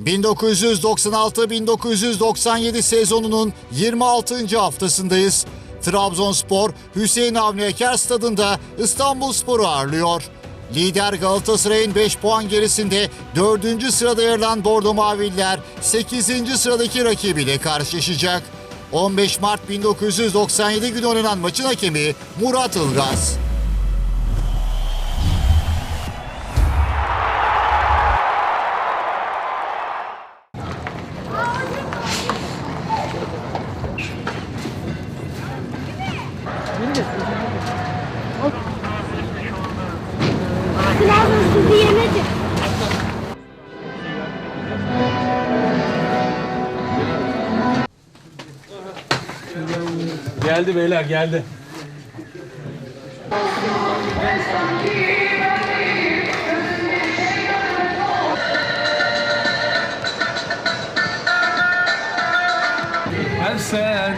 1996-1997 sezonunun 26. haftasındayız. Trabzonspor Hüseyin Avni Eker stadında İstanbulspor'u ağırlıyor. Lider Galatasaray'ın 5 puan gerisinde 4. sırada yer alan Bordo Maviller 8. sıradaki rakibiyle karşılaşacak. 15 Mart 1997 günü oynanan maçın hakemi Murat Ilgaz. Geldi beyler geldi. Her sen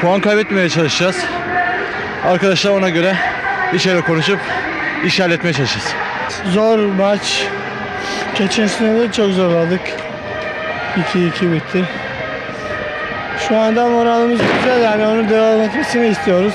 Puan kaybetmemeye çalışacağız. Arkadaşlar ona göre şeyler konuşup iş halletmeye çalışacağız. Zor maç. Geçen sene de çok zorladık. 2-2 bitti. Şu anda moralimiz güzel yani onu devam etmesini istiyoruz.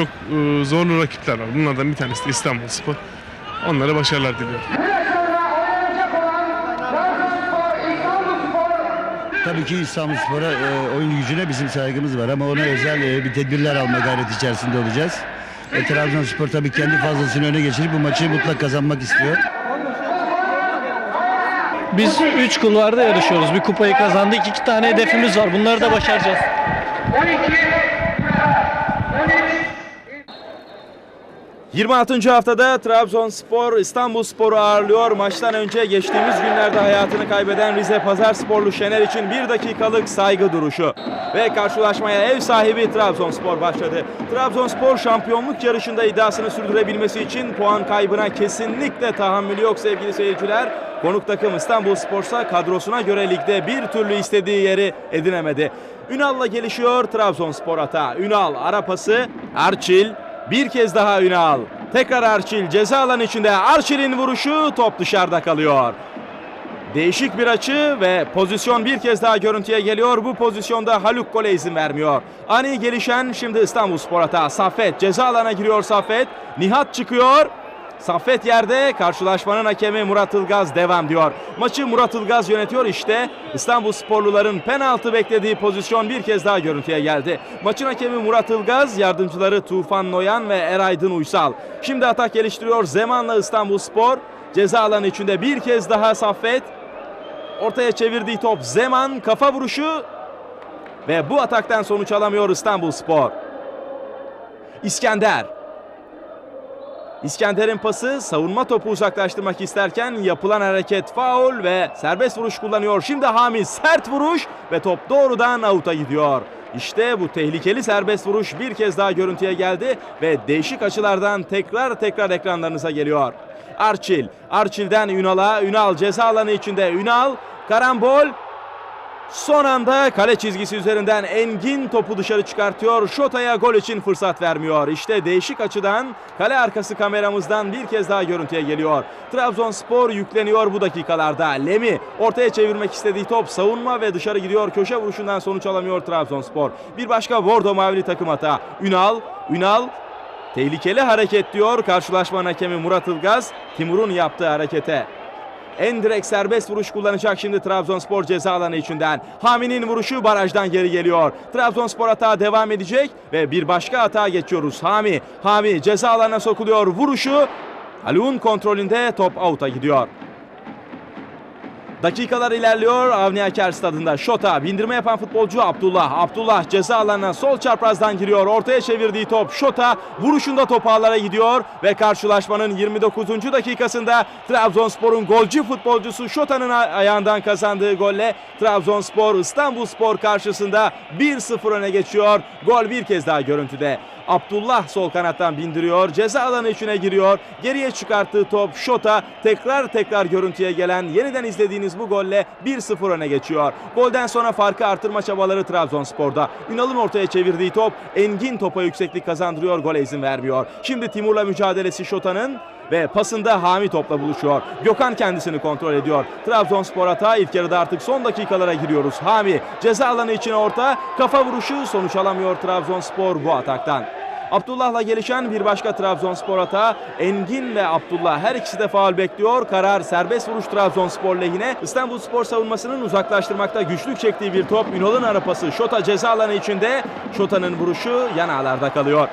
Çok e, zorlu rakipler var. Bunlardan bir tanesi de İstanbulspor. Onlara başarılar diliyorum. Tabii ki İstanbulspor'a e, oyun gücüne bizim saygımız var ama ona özel e, bir tedbirler alma gayreti içerisinde olacağız. E, Trabzonspor tabii kendi fazlasını öne geçirip bu maçı mutlak kazanmak istiyor. Biz 3 kulvarda yarışıyoruz. Bir kupayı kazandık. 2 tane hedefimiz var. Bunları da başaracağız. 26. haftada Trabzonspor İstanbulspor'u ağırlıyor. Maçtan önce geçtiğimiz günlerde hayatını kaybeden Rize Pazarsporlu Şener için bir dakikalık saygı duruşu. Ve karşılaşmaya ev sahibi Trabzonspor başladı. Trabzonspor şampiyonluk yarışında iddiasını sürdürebilmesi için puan kaybına kesinlikle tahammülü yok sevgili seyirciler. Konuk takım İstanbulspor'sa kadrosuna göre ligde bir türlü istediği yeri edinemedi. Ünal'la gelişiyor Trabzonspor hata. Ünal ara pası Arçil bir kez daha Ünal. Tekrar Arçil ceza alanı içinde Arçil'in vuruşu top dışarıda kalıyor. Değişik bir açı ve pozisyon bir kez daha görüntüye geliyor. Bu pozisyonda Haluk gole izin vermiyor. Ani gelişen şimdi İstanbul Spor hata. Saffet ceza alana giriyor Saffet. Nihat çıkıyor. Saffet yerde karşılaşmanın hakemi Murat Ilgaz devam diyor. Maçı Murat Ilgaz yönetiyor işte. İstanbul sporluların penaltı beklediği pozisyon bir kez daha görüntüye geldi. Maçın hakemi Murat Ilgaz, yardımcıları Tufan Noyan ve Eraydın Uysal. Şimdi atak geliştiriyor Zeman'la İstanbul Spor. Ceza alanı içinde bir kez daha Saffet. Ortaya çevirdiği top Zeman kafa vuruşu ve bu ataktan sonuç alamıyor İstanbul Spor. İskender İskender'in pası savunma topu uzaklaştırmak isterken yapılan hareket faul ve serbest vuruş kullanıyor. Şimdi Hami sert vuruş ve top doğrudan avuta gidiyor. İşte bu tehlikeli serbest vuruş bir kez daha görüntüye geldi ve değişik açılardan tekrar tekrar ekranlarınıza geliyor. Arçil, Arçil'den Ünal'a, Ünal ceza alanı içinde Ünal, karambol Son anda kale çizgisi üzerinden Engin topu dışarı çıkartıyor. Şota'ya gol için fırsat vermiyor. İşte değişik açıdan kale arkası kameramızdan bir kez daha görüntüye geliyor. Trabzonspor yükleniyor bu dakikalarda. Lemi ortaya çevirmek istediği top savunma ve dışarı gidiyor. Köşe vuruşundan sonuç alamıyor Trabzonspor. Bir başka Bordo Mavili takım hata. Ünal, Ünal Tehlikeli hareket diyor karşılaşma hakemi Murat Ilgaz Timur'un yaptığı harekete. En direkt serbest vuruş kullanacak şimdi Trabzonspor ceza alanı içinden. Hami'nin vuruşu barajdan geri geliyor. Trabzonspor hata devam edecek ve bir başka hata geçiyoruz. Hami, Hami ceza alanına sokuluyor. Vuruşu Haluk'un kontrolünde top out'a gidiyor. Dakikalar ilerliyor. Avni Aker stadında Şota bindirme yapan futbolcu Abdullah. Abdullah ceza alanına sol çaprazdan giriyor. Ortaya çevirdiği top Şota vuruşunda top ağlara gidiyor ve karşılaşmanın 29. dakikasında Trabzonspor'un golcü futbolcusu Şota'nın ayağından kazandığı golle Trabzonspor İstanbulspor karşısında 1-0 öne geçiyor. Gol bir kez daha görüntüde. Abdullah sol kanattan bindiriyor. Ceza alanı içine giriyor. Geriye çıkarttığı top Şota tekrar tekrar görüntüye gelen yeniden izlediğiniz bu golle 1-0 öne geçiyor. Golden sonra farkı artırma çabaları Trabzonspor'da. Ünal'ın ortaya çevirdiği top Engin topa yükseklik kazandırıyor. Gole izin vermiyor. Şimdi Timur'la mücadelesi Şota'nın ve pasında Hami topla buluşuyor. Gökhan kendisini kontrol ediyor. Trabzonspor hata ilk yarıda artık son dakikalara giriyoruz. Hami ceza alanı içine orta kafa vuruşu sonuç alamıyor Trabzonspor bu ataktan. Abdullah'la gelişen bir başka Trabzonspor hata. Engin ve Abdullah her ikisi de faul bekliyor. Karar serbest vuruş Trabzonspor lehine. İstanbulspor savunmasının uzaklaştırmakta güçlük çektiği bir top. Ünal'ın arapası Şota ceza alanı içinde. Şota'nın vuruşu yan ağlarda kalıyor.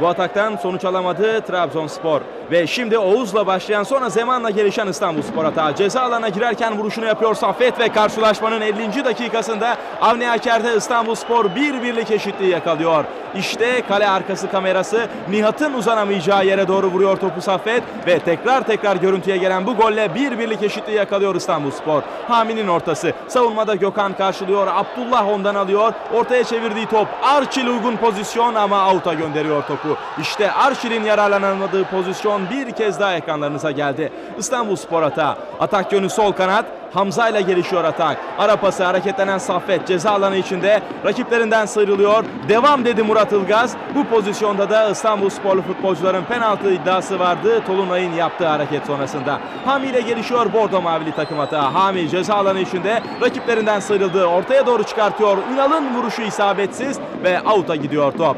Bu ataktan sonuç alamadı Trabzonspor. Ve şimdi Oğuz'la başlayan sonra Zeman'la gelişen İstanbulspor hata. Ceza alana girerken vuruşunu yapıyor Saffet ve karşılaşmanın 50. dakikasında Avni Aker'de İstanbulspor bir birlik eşitliği yakalıyor. İşte kale arkası kamerası Nihat'ın uzanamayacağı yere doğru vuruyor topu Saffet ve tekrar tekrar görüntüye gelen bu golle bir birlik eşitliği yakalıyor İstanbulspor. Hami'nin ortası. Savunmada Gökhan karşılıyor. Abdullah ondan alıyor. Ortaya çevirdiği top Arçil uygun pozisyon ama out'a gönderiyor topu. İşte Arçil'in yararlanamadığı pozisyon bir kez daha ekranlarınıza geldi. İstanbulspor hata. Atak yönü sol kanat. Hamza ile gelişiyor atak. Ara pası hareketlenen Saffet ceza alanı içinde rakiplerinden sıyrılıyor. Devam dedi Murat Ilgaz. Bu pozisyonda da İstanbul sporlu futbolcuların penaltı iddiası vardı. Tolunay'ın yaptığı hareket sonrasında. Hami ile gelişiyor Bordo Mavili takım hata. Hami ceza alanı içinde rakiplerinden sıyrıldı. Ortaya doğru çıkartıyor. Ünal'ın vuruşu isabetsiz ve out'a gidiyor top.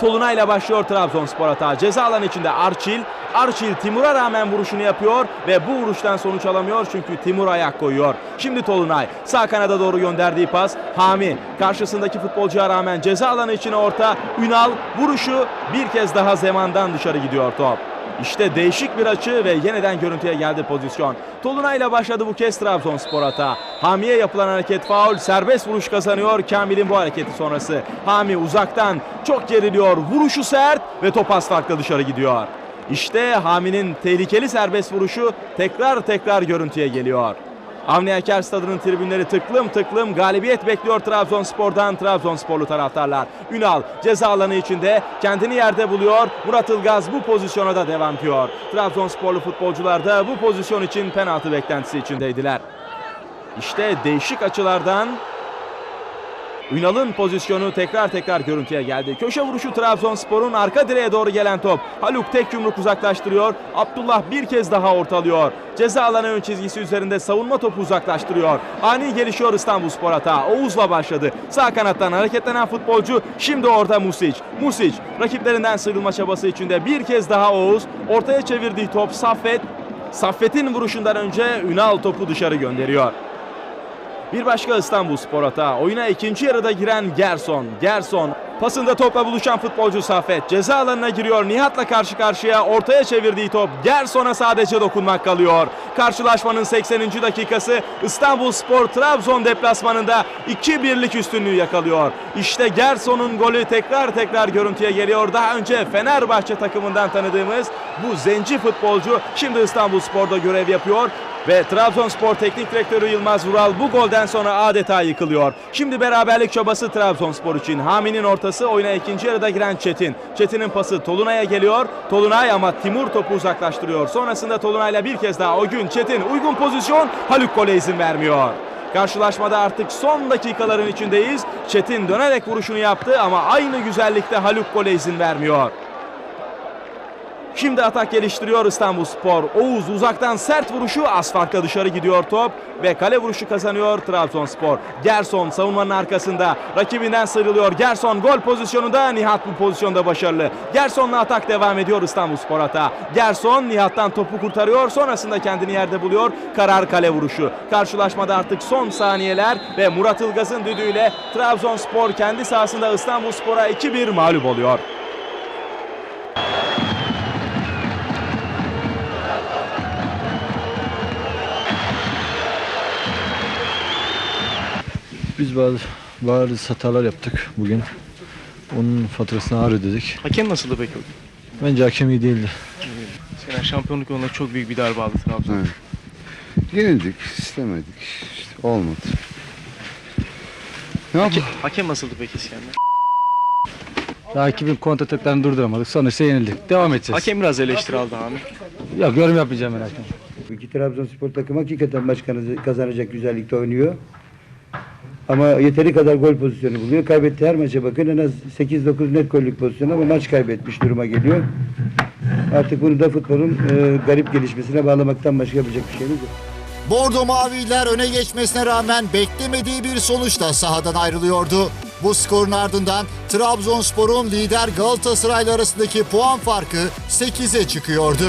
Tolunay ile başlıyor Trabzonspor hata. Ceza alanı içinde Arçil. Arçil Timur'a rağmen vuruşunu yapıyor ve bu vuruştan sonuç alamıyor çünkü Timur ayak koyuyor. Şimdi Tolunay sağ kanada doğru gönderdiği pas. Hami karşısındaki futbolcuya rağmen ceza alanı içine orta. Ünal vuruşu bir kez daha zemandan dışarı gidiyor top. İşte değişik bir açı ve yeniden görüntüye geldi pozisyon. Tolunay ile başladı bu kez Trabzonspor hata. Hami'ye yapılan hareket faul, serbest vuruş kazanıyor Kamil'in bu hareketi sonrası. Hami uzaktan çok geriliyor, vuruşu sert ve top az farkla dışarı gidiyor. İşte Hami'nin tehlikeli serbest vuruşu tekrar tekrar görüntüye geliyor. Avni Aker stadının tribünleri tıklım tıklım galibiyet bekliyor Trabzonspor'dan Trabzonsporlu taraftarlar. Ünal ceza alanı içinde kendini yerde buluyor. Murat Ilgaz bu pozisyona da devam ediyor. Trabzonsporlu futbolcular da bu pozisyon için penaltı beklentisi içindeydiler. İşte değişik açılardan Ünal'ın pozisyonu tekrar tekrar görüntüye geldi. Köşe vuruşu Trabzonspor'un arka direğe doğru gelen top. Haluk tek yumruk uzaklaştırıyor. Abdullah bir kez daha ortalıyor. Ceza alanı ön çizgisi üzerinde savunma topu uzaklaştırıyor. Ani gelişiyor İstanbulspor hata. Oğuz'la başladı. Sağ kanattan hareketlenen futbolcu şimdi orada Music. Music rakiplerinden sıyrılma çabası içinde bir kez daha Oğuz. Ortaya çevirdiği top Saffet. Saffet'in vuruşundan önce Ünal topu dışarı gönderiyor. Bir başka İstanbul Spor hata. Oyuna ikinci yarıda giren Gerson. Gerson pasında topla buluşan futbolcu Safet ceza alanına giriyor. Nihat'la karşı karşıya ortaya çevirdiği top Gerson'a sadece dokunmak kalıyor. Karşılaşmanın 80. dakikası İstanbul Spor Trabzon deplasmanında 2-1'lik üstünlüğü yakalıyor. İşte Gerson'un golü tekrar tekrar görüntüye geliyor. Daha önce Fenerbahçe takımından tanıdığımız bu zenci futbolcu şimdi İstanbul Spor'da görev yapıyor. Ve Trabzonspor Teknik Direktörü Yılmaz Vural bu golden sonra adeta yıkılıyor. Şimdi beraberlik çabası Trabzonspor için. Hami'nin ortası oyuna ikinci yarıda giren Çetin. Çetin'in pası Tolunay'a geliyor. Tolunay ama Timur topu uzaklaştırıyor. Sonrasında Tolunay'la bir kez daha o gün Çetin uygun pozisyon Haluk gole izin vermiyor. Karşılaşmada artık son dakikaların içindeyiz. Çetin dönerek vuruşunu yaptı ama aynı güzellikte Haluk gole izin vermiyor. Şimdi atak geliştiriyor İstanbulspor. Oğuz uzaktan sert vuruşu az farkla dışarı gidiyor top ve kale vuruşu kazanıyor Trabzonspor. Gerson savunmanın arkasında rakibinden sıyrılıyor. Gerson gol pozisyonunda Nihat bu pozisyonda başarılı. Gerson'la atak devam ediyor İstanbulspor hata. Gerson Nihat'tan topu kurtarıyor. Sonrasında kendini yerde buluyor. Karar kale vuruşu. Karşılaşmada artık son saniyeler ve Murat Ilgaz'ın düdüğüyle Trabzonspor kendi sahasında İstanbulspor'a 2-1 mağlup oluyor. Biz bazı bazı hatalar yaptık bugün. Onun faturasını ağır ödedik. Hakem nasıldı peki? Bence hakem iyi değildi. Sena şampiyonluk yoluna çok büyük bir darbe aldı Trabzon. Evet. Yenildik, istemedik. İşte olmadı. Ne Hakem, yapalım? hakem nasıldı peki İskender? Rakibin kontrataklarını durduramadık. Sonuçta yenildik. Devam edeceğiz. Hakem biraz eleştiri aldı abi. Yok yorum yapmayacağım ben hakem. İki Trabzonspor takımı hakikaten maç kazanacak güzellikte oynuyor. Ama yeteri kadar gol pozisyonu buluyor. Kaybettiği her maça bakın en az 8-9 net gollük pozisyonu ama maç kaybetmiş duruma geliyor. Artık bunu da futbolun e, garip gelişmesine bağlamaktan başka yapacak bir şeyimiz yok. Bordo Maviler öne geçmesine rağmen beklemediği bir sonuçla sahadan ayrılıyordu. Bu skorun ardından Trabzonspor'un lider Galatasaray'la arasındaki puan farkı 8'e çıkıyordu.